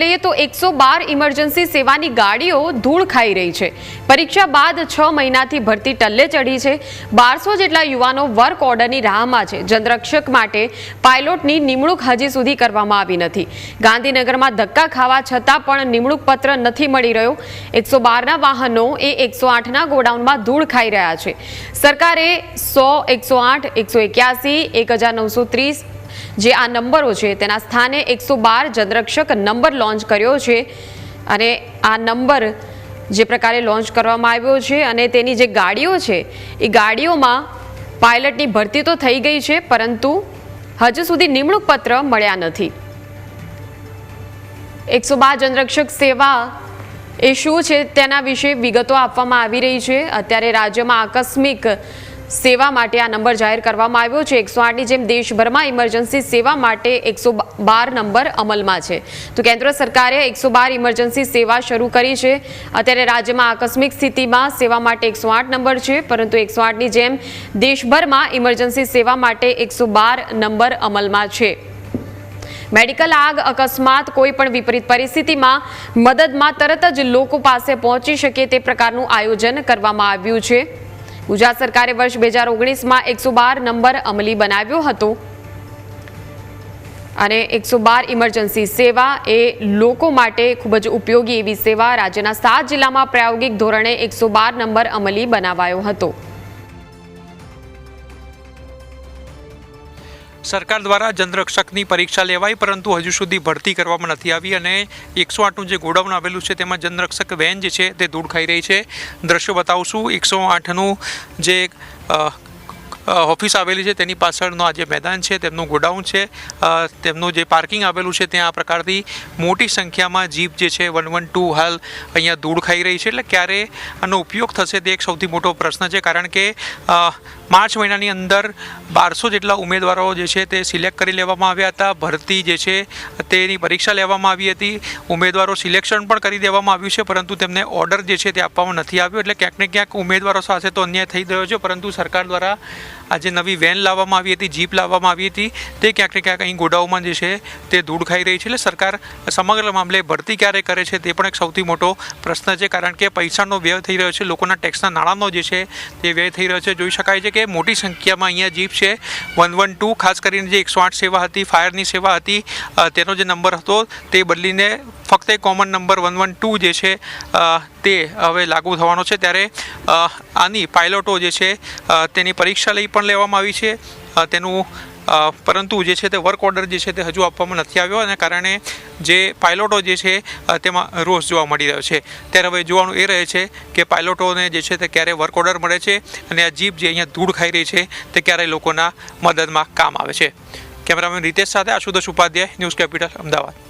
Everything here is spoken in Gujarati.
લઈએ તો એકસો બાર ઇમરજન્સી સેવાની ગાડીઓ ધૂળ ખાઈ રહી છે. પરીક્ષા બાદ છ મહિનાથી ભરતી ટલ્લે ચડી છે. બારસો જેટલા યુવાનો વર્ક ઓર્ડરની રાહમાં છે. જનરક્ષક માટે પાયલોટની નિમણૂક હજી સુધી કરવામાં આવી નથી. ગાંધીનગરમાં ધક્કા ખાવા છતાં પણ નિમણૂક પત્ર નથી મળી રહ્યો. એકસો બારના વાહનો એ એકસો આઠના ગોડાઉનમાં ધૂળ ખાઈ રહ્યા છે. સરકારે સો, એકસો આઠ, એકસો એક્યાસી, એક હજાર નવસો ત્રીસ જે આ નંબરો છે, તેના સ્થાને એકસો બાર જનરક્ષક નંબર લોન્ચ કર્યો છે અને આ નંબર જે પ્રકારે લોન્ચ કરવામાં આવ્યો છે અને તેની જે ગાડીઓ છે, એ ગાડીઓમાં પાયલટની ભરતી તો થઈ ગઈ છે, પરંતુ હજુ સુધી નિમણૂક પત્ર મળ્યા નથી. એકસો બાર જનરક્ષક સેવા એ શું છે તેના વિશે વિગતો આપવામાં આવી રહી છે. અત્યારે રાજ્યમાં આકસ્મિક સેવા માટે આ નંબર જાહેર કરવામાં આવ્યો છે. એકસો આઠની જેમ દેશભરમાં ઇમરજન્સી સેવા માટે એકસો બાર નંબર અમલમાં છે. તો કેન્દ્ર સરકારે એકસો બાર ઇમરજન્સી સેવા શરૂ કરી છે. અત્યારે રાજ્યમાં આકસ્મિક સ્થિતિમાં સેવા માટે એકસો આઠ નંબર છે, પરંતુ એકસો આઠની જેમ દેશભરમાં ઇમરજન્સી સેવા માટે એકસો બાર નંબર અમલમાં છે. મેડિકલ આગ અકસ્માત કોઈ પણ વિપરીત પરિસ્થિતિમાં મદદમાં તરત જ લોકો પાસે પહોંચી શકે તે પ્રકારનું આયોજન કરવામાં આવ્યું છે. ગુજરાત સરકારે વર્ષ બે હજાર ઓગણીસમાં એકસો બાર નંબર અમલી બનાવ્યો હતો. અને એકસો બાર ઇમરજન્સી સેવા એ લોકો માટે ખૂબ જ ઉપયોગી એવી સેવા રાજ્યના સાત જિલ્લામાં પ્રાયોગિક ધોરણે એકસો બાર નંબર અમલી બનાવાયો હતો. સરકાર દ્વારા જનરક્ષકની પરીક્ષા લેવાઈ, પરંતુ હજુ સુધી ભરતી કરવામાં નથી આવી અને એકસો આઠનું જે ગોડાઉન આવેલું છે, તેમાં જનરક્ષક વેન જે છે, તે દૂર ખાઈ રહી છે. દ્રશ્યો બતાવશું, એકસો આઠનું જે ઓફિસ આવેલી છે, તેની પાછળનો આ જે મેદાન છે, તેમનું ગોડાઉન છે. તેમનું જે પાર્કિંગ આવેલું છે, ત્યાં આ પ્રકારથી મોટી સંખ્યામાં જીપ જે છે, વન વન ટુ હાલ અહીંયા ધૂળ ખાઈ રહી છે. એટલે ક્યારે આનો ઉપયોગ થશે, તે એક સૌથી મોટો પ્રશ્ન છે, કારણ કે માર્ચ મહિનાની અંદર બારસો જેટલા ઉમેદવારો જે છે તે સિલેક્ટ કરી લેવામાં આવ્યા હતા. ભરતી જે છે તેની પરીક્ષા લેવામાં આવી હતી. ઉમેદવારો સિલેક્શન પણ કરી દેવામાં આવ્યું છે, પરંતુ તેમને ઓર્ડર જે છે તે આપવામાં નથી આવ્યો. એટલે ક્યાંક ને ક્યાંક ઉમેદવારો સાથે તો અન્યાય થઈ ગયો છે, પરંતુ સરકાર દ્વારા આજે નવી વેન લાવવામાં આવી હતી, જીપ લાવવામાં આવી હતી. તે ક્યાંક ને ક્યાંક અહીં ગોડાઓમાં જે છે તે ધૂળ ખાઈ રહી છે. એટલે સરકાર સમગ્ર મામલે ભરતી ક્યારે કરે છે તે પણ એક સૌથી મોટો પ્રશ્ન છે, કારણ કે પૈસાનો વ્યય થઈ રહ્યો છે, લોકોના ટેક્સના નાણાંનો જે છે તે વ્યય થઈ રહ્યો છે. જોઈ શકાય છે કે મોટી સંખ્યામાં અહીંયા જીપ છે. વન વન ટુ, ખાસ કરીને જે એકસો આઠ સેવા હતી, ફાયરની સેવા હતી તેનો જે નંબર હતો તે બદલીને ફક્ત common number one one two જે છે તે હવે લાગુ થવાનો છે. ત્યારે આની પાયલોટો જે છે તેની પરીક્ષા લઈ પણ લેવામાં આવી છે. તેનું પરંતુ જે છે તે વર્ક ઓર્ડર જે છે તે હજુ આપવામાં નથી આવ્યો અને કારણે જે પાયલોટો જે છે તેમાં રોષ જોવા મળી રહ્યો છે. ત્યારે હવે જોવાનું એ રહે છે કે પાયલોટોને જે છે તે ક્યારે વર્ક ઓર્ડર મળે છે અને આ જીપ જે અહીંયા ધૂળ ખાઈ રહી છે તે ક્યારે લોકોના મદદમાં કામ આવે છે. કેમેરામેન રીતેશ સાથે આશુતોષ ઉપાધ્યાય, ન્યૂઝ કેપિટલ, અમદાવાદ.